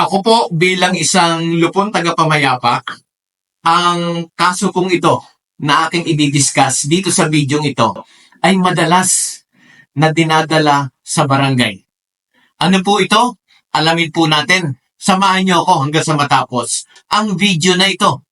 Ako po bilang isang lupon tagapamayapa, ang kaso kong ito na aking i-discuss dito sa video ito ay madalas na dinadala sa barangay. Ano po ito? Alamin po natin. Samahan niyo ako hanggang sa matapos ang video na ito.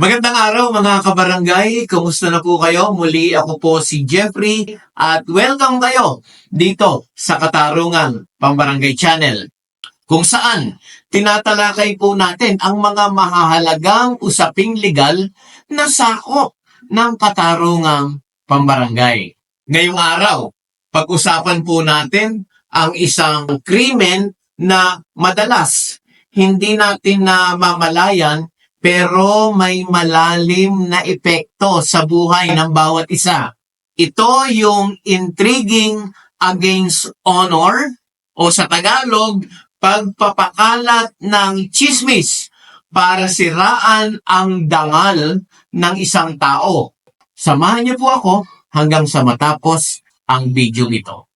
Magandang araw mga kabarangay, kumusta na po kayo? Muli ako po si Jeffrey at welcome kayo dito sa Katarungan Pambarangay Channel kung saan tinatalakay po natin ang mga mahahalagang usaping legal na sakop ng Katarungang Pambarangay. Ngayong araw, pag-usapan po natin ang isang krimen na madalas hindi natin na mamalayan pero may malalim na epekto sa buhay ng bawat isa. Ito yung intriguing against honor o sa Tagalog, pagpapakalat ng chismis para siraan ang dangal ng isang tao. Samahan niyo po ako hanggang sa matapos ang video ito.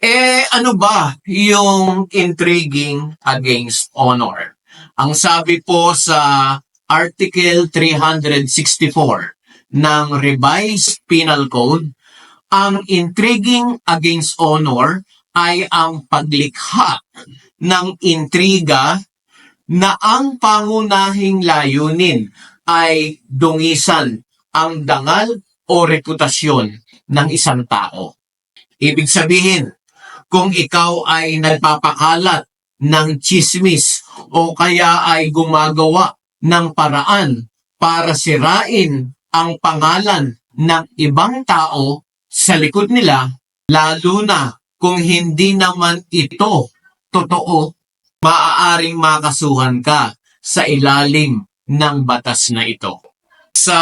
Eh, ano ba yung intriguing against honor? Ang sabi po sa Article 364 ng Revised Penal Code, ang intriguing against honor ay ang paglikha ng intriga na ang pangunahing layunin ay dungisan ang dangal o reputasyon ng isang tao. Ibig sabihin, kung ikaw ay nagpapakalat ng chismis o kaya ay gumagawa ng paraan para sirain ang pangalan ng ibang tao sa likod nila, lalo na kung hindi naman ito totoo, maaaring makasuhan ka sa ilalim ng batas na ito. Sa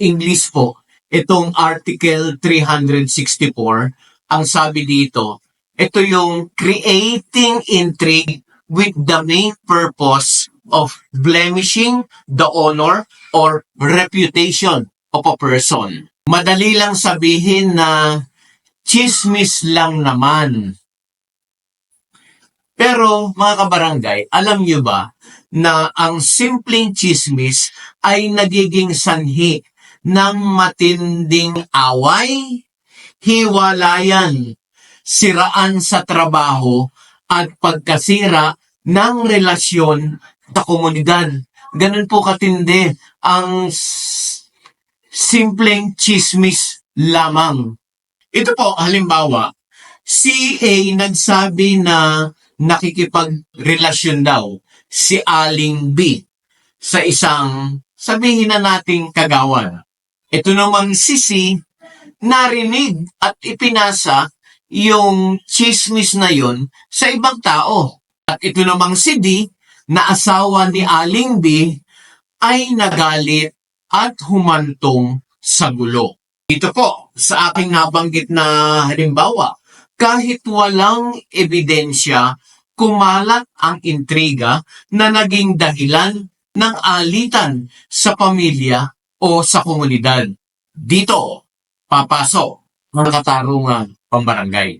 English po, itong Article 364, ang sabi dito, ito yung creating intrigue with the main purpose of blemishing the honor or reputation of a person. Madali lang sabihin na chismis lang naman. Pero mga kabarangay, alam niyo ba na ang simpleng chismis ay nagiging sanhi ng matinding away, hiwalayan, siraan sa trabaho at pagkasira ng relasyon sa komunidad. Ganun po katindi ang simpleng chismis lamang. Ito po, halimbawa, si A nagsabi na nakikipagrelasyon daw si Aling B sa isang sabihin na nating kagawan. Ito namang si C narinig at ipinasa yung chismis na yon sa ibang tao. At ito namang si D na asawa ni Aling B ay nagalit at humantong sa gulo. Dito po, sa aking nabanggit na halimbawa, kahit walang ebidensya, kumalat ang intriga na naging dahilan ng alitan sa pamilya o sa komunidad. Dito, papasok ang katarungan pambarangay.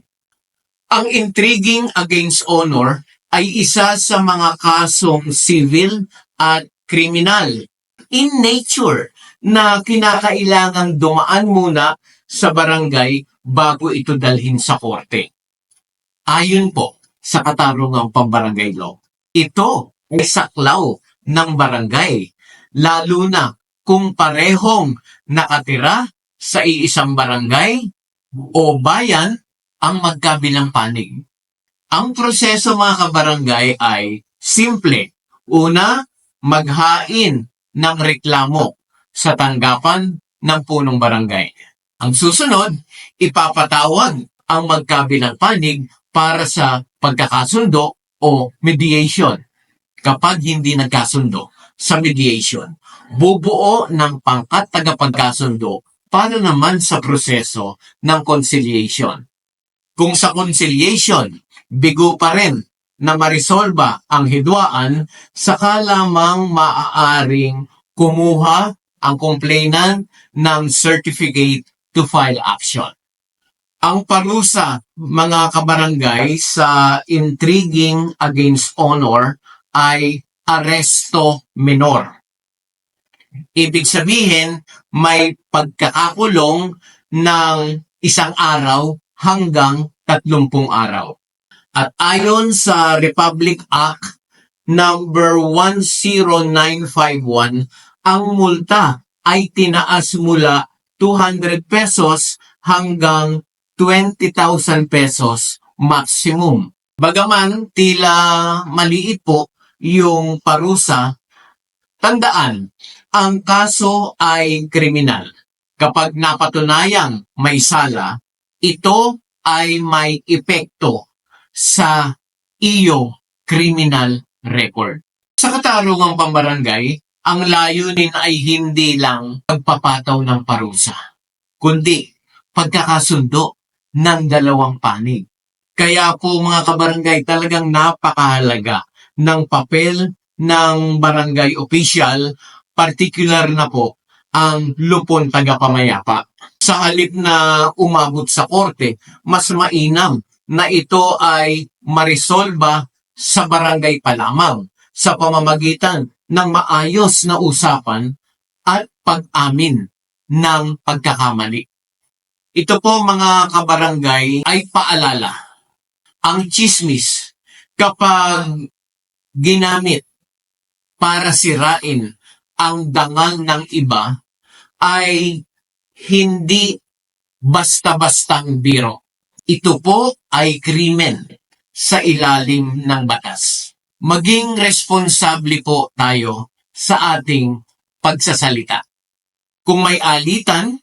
Ang intriguing against honor ay isa sa mga kasong civil at kriminal in nature na kinakailangang dumaan muna sa barangay bago ito dalhin sa korte. Ayon po sa katarungang pambarangay law, ito ay saklaw ng barangay, lalo na kung parehong nakatira sa iisang barangay o bayan ang magkabilang panig. Ang proseso mga kabarangay ay simple. Una, maghain ng reklamo sa tanggapan ng punong barangay. Ang susunod, ipapatawag ang magkabilang panig para sa pagkakasundo o mediation. Kapag hindi nagkasundo sa mediation, bubuo ng pangkat tagapagkasundo paano naman sa proseso ng conciliation? Kung sa conciliation, bigo pa rin na marisolba ang hidwaan, saka lamang maaaring kumuha ang complainant ng certificate to file action. Ang parusa, mga kabarangay, sa intriguing against honor ay aresto menor. Ibig sabihin, may pagkakakulong ng isang araw hanggang 30 araw. At ayon sa Republic Act number 10951, ang multa ay tinaas mula 200 pesos hanggang 20,000 pesos maximum. Bagaman tila maliit po yung parusa, tandaan, ang kaso ay kriminal. Kapag napatunayang may sala, ito ay may epekto sa iyo criminal record. Sa katarungang pambarangay, ang layunin ay hindi lang pagpapataw ng parusa, kundi pagkakasundo ng dalawang panig. Kaya po mga kabarangay, talagang napakahalaga ng papel ng barangay official, particular na po ang lupon tagapamayapa. Sa halip na umabot sa korte, mas mainam na ito ay marisolba sa barangay pa lamang sa pamamagitan ng maayos na usapan at pag-amin ng pagkakamali. Ito po mga kabarangay ay paalala. Ang chismis kapag ginamit para sirain ang dangal ng iba ay hindi basta-bastang biro. Ito po ay krimen sa ilalim ng batas. Maging responsable po tayo sa ating pagsasalita. Kung may alitan,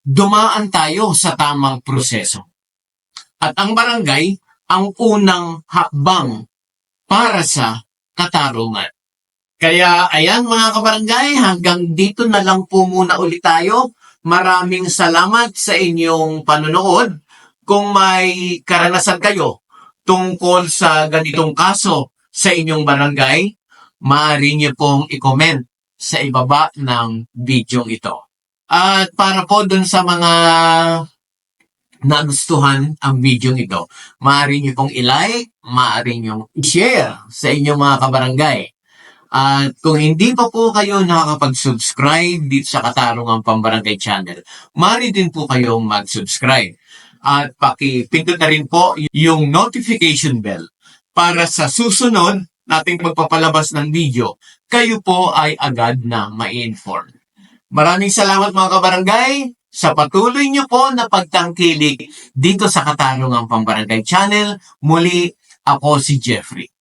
dumaan tayo sa tamang proseso. At ang barangay ang unang hakbang para sa katarungan. Kaya ayan mga kabarangay, hanggang dito na lang po muna ulit tayo. Maraming salamat sa inyong panonood. Kung may karanasan kayo tungkol sa ganitong kaso sa inyong barangay, maaari niyo pong i-comment sa ibaba ng video ito. At para po dun sa mga nagustuhan ang video ito, maaari niyo pong i-like, maaari niyo i-share sa inyong mga kabarangay. At kung hindi pa po kayo nakakapag-subscribe dito sa Katarungang Pambarangay Channel, maaari din po kayong mag-subscribe. At pakipindot na rin po yung notification bell para sa susunod nating magpapalabas ng video, kayo po ay agad na ma-inform. Maraming salamat mga kabarangay sa patuloy niyo po na pagtangkilik dito sa Katarungang Pambarangay Channel. Muli, ako si Jeffrey.